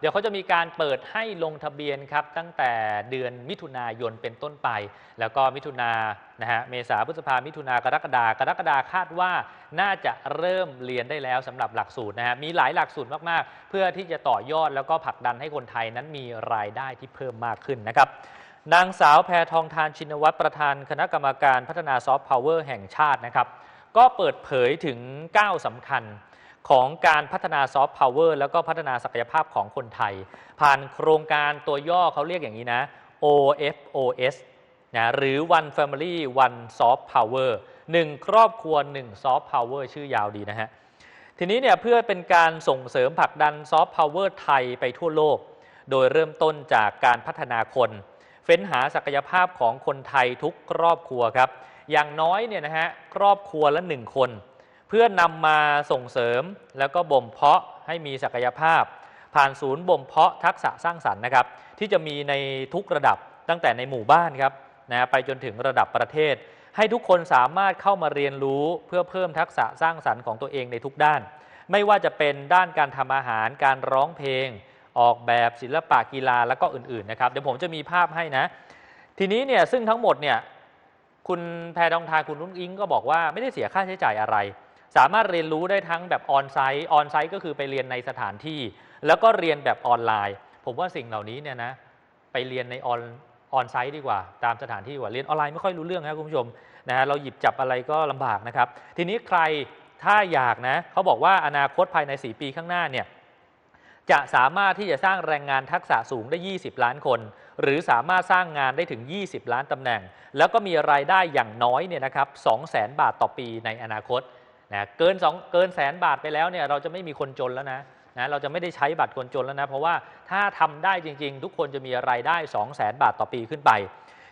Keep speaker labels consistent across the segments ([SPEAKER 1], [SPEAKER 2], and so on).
[SPEAKER 1] เดี๋ยวเขาจะมีการเปิดให้ลงทะเบียนครับตั้งแต่เดือนมิถุนายนเป็นต้นไป แล้วก็มิถุนานะฮะเมษาพฤษภามิถุนากรกฎากรกฎาคาดว่าน่าจะเริ่มเรียนได้แล้วสำหรับหลักสูตรนะฮะมีหลายหลักสูตรมากๆ เพื่อที่จะต่อยอดแล้วก็ผลักดันให้คนไทยนั้นมีรายได้ที่เพิ่มมากขึ้นนะครับนางสาวแพทองทานชินวัตรประธานคณะกรรมการพัฒนาซอฟต์พาวเวอร์แห่งชาตินะครับก็เปิดเผยถึง 9สำคัญ ของการพัฒนาซอฟต์พาวเวอร์แล้วก็พัฒนาศักยภาพของคนไทย ผ่านโครงการตัวย่อเขาเรียกอย่างนี้นะ OFOS นะหรือ One Family One Soft Power 1 ครอบครัว1 Soft Power ชื่อยาวดีนะฮะ ทีนี้เนี่ยเพื่อเป็นการส่งเสริมผลักดันซอฟต์พาวเวอร์ไทยไปทั่วโลก โดยเริ่มต้นจากการพัฒนาคนเฟ้นหาศักยภาพของคนไทยทุกครอบครัวครับ อย่างน้อยเนี่ยนะฮะครอบครัวละหนึ่งคน เพื่อนำมาส่งเสริมแล้วก็บ่มเพาะให้มีศักยภาพ ผ่านศูนย์บ่มเพาะทักษะสร้างสรรค์นะครับ ที่จะมีในทุกระดับตั้งแต่ในหมู่บ้านครับนะไปจนถึงระดับประเทศ ให้ทุกคนสามารถเข้ามาเรียนรู้เพื่อเพิ่มทักษะสร้างสรรค์ของตัวเองในทุกด้าน ไม่ว่าจะเป็นด้านการทำอาหารการร้องเพลง ออกแบบศิลปะกีฬาแล้วก็อื่นๆนะครับเดี๋ยวผมจะมีภาพให้นะ ทีนี้เนี่ยซึ่งทั้งหมดเนี่ยคุณแพรทองทานคุณนุ่งอิงก็บอกว่าไม่ได้เสียค่าใช้จ่ายอะไร สามารถเรียนรู้ได้ทั้งแบบออนไซต์ออนไซต์ก็คือไปเรียนในสถานที่ แล้วก็เรียนแบบออนไลน์ ผมว่าสิ่งเหล่านี้เนี่ยนะไปเรียนในออนออนไซต์ดีกว่า ตามสถานที่กว่าเรียนออนไลน์ไม่ค่อยรู้เรื่องนะคุณผู้ชมนะฮะเราหยิบจับอะไรก็ลำบากนะครับ ทีนี้ใครถ้าอยากนะเขาบอกว่าอนาคตภายใน 4 ปีข้างหน้าเนี่ยจะสามารถที่จะสร้างแรงงานทักษะสูงได้ 20 ล้านคน หรือสามารถสร้างงานได้ถึง 20 ล้านตำแหน่ง แล้วก็มีรายได้อย่างน้อยเนี่ยนะครับ200,000 บาทต่อปีในอนาคต นะเกิน2เกินแสนบาทไปแล้วเนี่ยเราจะไม่มีคนจนแล้วนะนะเราจะไม่ได้ใช้บัตรคนจนแล้วนะ เพราะว่าถ้าทำได้จริง ๆ ทุกคนจะมีรายได้ 200,000บาทต่อปีขึ้นไป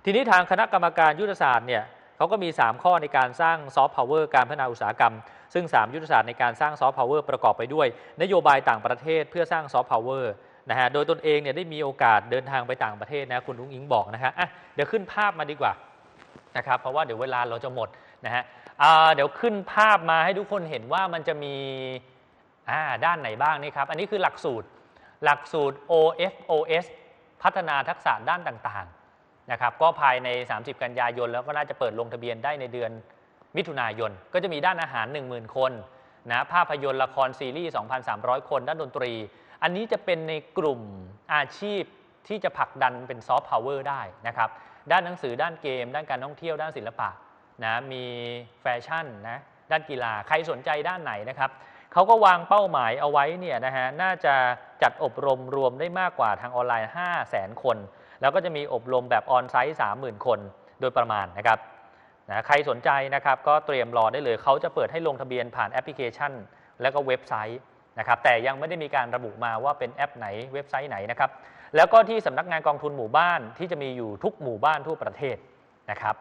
[SPEAKER 1] ทีนี้ทางคณะกรรมการยุทธศาสตร์เนี่ยเขาก็มี 3 ข้อในการสร้างซอฟต์พาวเวอร์การพัฒนาอุตสาหกรรม ซึ่ง 3 ยุทธศาสตร์ในการสร้างซอฟต์พาวเวอร์ประกอบไปด้วย นโยบายต่างประเทศเพื่อสร้างซอฟต์พาวเวอร์นะฮะโดยตนเองเนี่ยได้มีโอกาสเดินทางไปต่างประเทศนะคุณลุงอิงบอกนะฮะอะเดี๋ยวขึ้นภาพมาดีกว่านะครับเพราะว่าเดี๋ยวเวลาเราจะหมด นะฮะเดี๋ยวขึ้นภาพมาให้ทุกคนเห็นว่ามันจะมีด้านไหนบ้างนี่ครับ อันนี้คือหลักสูตรหลักสูตร OFOS พัฒนาทักษะด้านต่างๆนะครับก็ภายใน 30 กันยายน แล้วก็น่าจะเปิดลงทะเบียนได้ในเดือนมิถุนายน ก็จะมีด้านอาหาร 10,000 คนนะภาพยนตร์ละครซีรีส์ 2,300 คน ด้านดนตรี อันนี้จะเป็นในกลุ่มอาชีพที่จะผลักดันเป็นซอฟต์พาวเวอร์ได้นะครับด้านหนังสือด้านเกม ด้านการท่องเที่ยวด้านศิลปะ นะมีแฟชั่นนะด้านกีฬาใครสนใจด้านไหนนะครับเขาก็วางเป้าหมายเอาไว้เนี่ยนะฮะน่าจะจัดอบรมรวมได้มากกว่าทางออนไลน์ 5 0 0 0 0 0 คน แล้วก็จะมีอบรมแบบออนไซต์ 30,000 คนโดยประมาณนะครับนะใครสนใจนะครับก็เตรียมรอได้เลยเขาจะเปิดให้ลงทะเบียนผ่านแอปพลิเคชัน แล้วก็เว็บไซต์นะครับแต่ยังไม่ได้มีการระบุมาว่าเป็นแอปไหนเว็บไซต์ไหนนะครับแล้วก็ที่สำนักงานกองทุนหมู่บ้านที่จะมีอยู่ทุกหมู่บ้านทั่วประเทศนะครับ